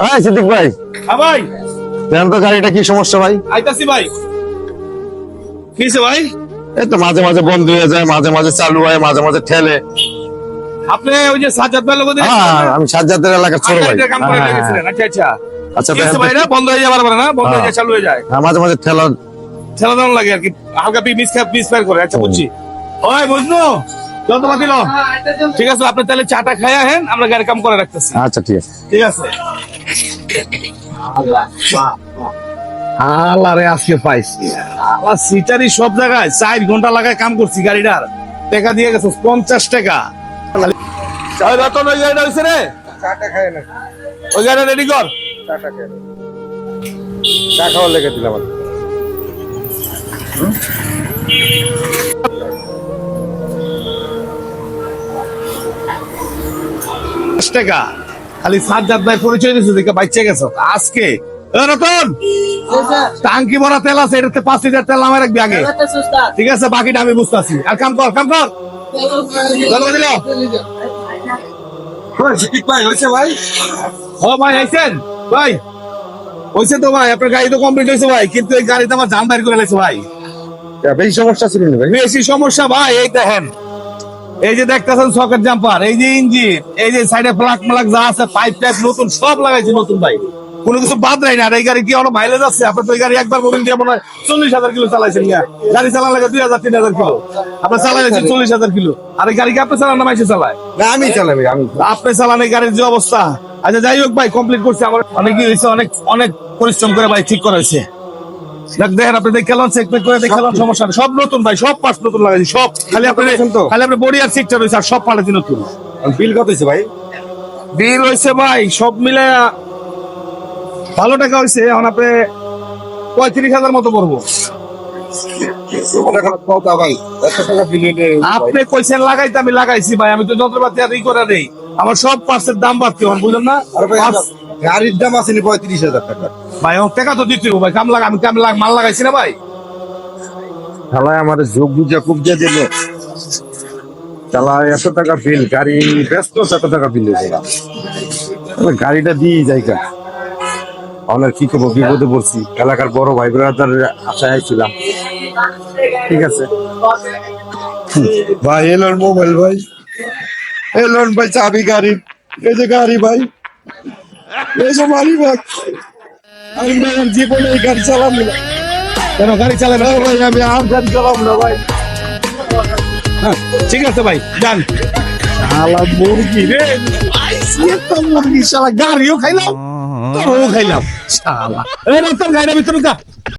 হ্যাঁ সিদ্দিক ভাই। হ্যাঁ ভাই। তো গাড়িটা কি সমস্যা ভাই? আইতাছি ভাই। কিসে ভাই? এই তো মাঝে মাঝে বন্ধ হয়ে যায় মাঝে মাঝে চালু হয় মাঝে মাঝে ঠেলে। আপনি ওই যে সাজাদ ভাই লোক হ্যাঁ আমি সাজ্জাদের এলাকার ছোট ভাই। হ্যাঁ, হ্যাঁ, আচ্ছা আচ্ছা। আচ্ছা ভাই না বন্ধ হয়ে যাবার পারে না? বন্ধ হয়ে যায় হ্যাঁ। চালু হয়ে যায়। হ্যাঁ, মাঝে মাঝে ঠেলা ছেলে দাম লাগে আর কি। হালকা পি মিস খাপ মিস ফায়ার করে। আচ্ছা বুঝছি। ওই বুঝলো যন্ত্রপাতি লো। ঠিক আছে আপনি তাহলে চাটা খাইয়া হেন আমরা গাড়ি কাম করে রাখতেছি। আচ্ছা ঠিক আছে। ঠিক আছে। আল্লাহ রে আজকে পাইছি। আল্লাহ সিটারি সব জায়গায় চার ঘণ্টা লাগায় কাম করছি গাড়িটার। টাকা দিয়ে গেছে, পঞ্চাশ টাকা। রতন ওই গাড়িটা হয়েছে রে। ওই গাড়িটা রেডি কর। খাওয়ার লেগে দিলাম টাকা। খালি সাজ্জাদ ভাই পরিচয় দিয়েছে দেখে বাচ্চা গেছো। আজকে। রতন! টাঙ্কি ভরা তেল আছে এটাতে পাঁচ লিটার তেল আমার রাখবি আগে। ঠিক আছে বাকিটা আমি বুঝতেছি। আর কাম কর কাম কর। ভাই ও ভাই আইছেন? ভাই হয়েছে তো ভাই আপনার গাড়ি তো কমপ্লিট হয়েছে ভাই কিন্তু এই গাড়িতে আমার জাম বাইর করে লাগছে ভাই। বেশি সমস্যা ছিল বেশি সমস্যা ভাই এই দেখেন। এই যে দেখতেছেন সকেট জাম্পার এই যে ইঞ্জিন এই যে সাইডে প্লাক প্লাক যা আছে পাইপ টাইপ নতুন সব লাগাইছে নতুন ভাই। কোনো কিছু বাদ নাই না এই গাড়ি কি অনেক মাইলেজ আছে? আপনার তো এই গাড়ি একবার মোবিল দিয়ে মনে হয় চল্লিশ হাজার কিলো চালাইছেন। গাড়ি চালান লাগে দুই হাজার তিন হাজার কিলো। আপনার চালাইছেন চল্লিশ হাজার কিলো। আর এই গাড়ি কি আপনি চালান না মাইসে চালায়? না আমি চালাই আমি আপনি চালান এই গাড়ির যে অবস্থা। আচ্ছা যাই হোক ভাই কমপ্লিট করছে আমার। অনেক কি হয়েছে অনেক অনেক পরিশ্রম করে ভাই ঠিক করা হয়েছে। দেখ দেখেন আপনি দেখালাম চেক করে দেখালাম সমস্যা সব নতুন ভাই সব পার্টস নতুন লাগাইছি সব। খালি আপনি খালি আপনি বডি আর সিটটা রয়েছে আর সব নতুন। বিল কত হয়েছে ভাই? বিল হয়েছে ভাই সব মিলে ভালো টাকা হয়েছে এখন আপনি পঁয়ত্রিশ হাজার মতো পড়ব। আপনি কইছেন লাগাইতে আমি লাগাইছি ভাই আমি তো যন্ত্রপাতি আর ই করে নেই আমার সব পার্টসের দাম বাড়তে হন বুঝলেন না? গাড়ির দাম আছে নি পঁয়ত্রিশ হাজার টাকা। ভাই আমার টাকা তো দিতে ভাই। কাম লাগা আমি কাম লাগ মাল লাগাইছি না ভাই। চালায় আমার যোগ বুঝা খুব দিয়ে দিল। চালায় এত টাকা বিল গাড়ি ব্যস্ত এত টাকা বিল গাড়িটা দিয়ে যাই কেন অনেক কি করব বিপদে পড়ছি। এলাকার বড় ভাই ব্রাদার আশায় আইছিলাম। ঠিক আছে। ভাই এলোর মোবাইল ভাই। এলোর ভাই চাবি গাড়ি। এই যে গাড়ি ভাই। এই যে মারি ভাই জীবনে গাড়ি চালাম না। কেন গাড়ি চালাই না? ভাই আমি আর গাড়ি চালাম না ভাই। হ্যাঁ, ঠিক আছে ভাই যান। শালা মুরগি রে। একটা মুরগি শালা গাড়িও খাইলাম তোরও খাইলাম শালা। এই রাস্তার গাড়ির ভিতরে যা।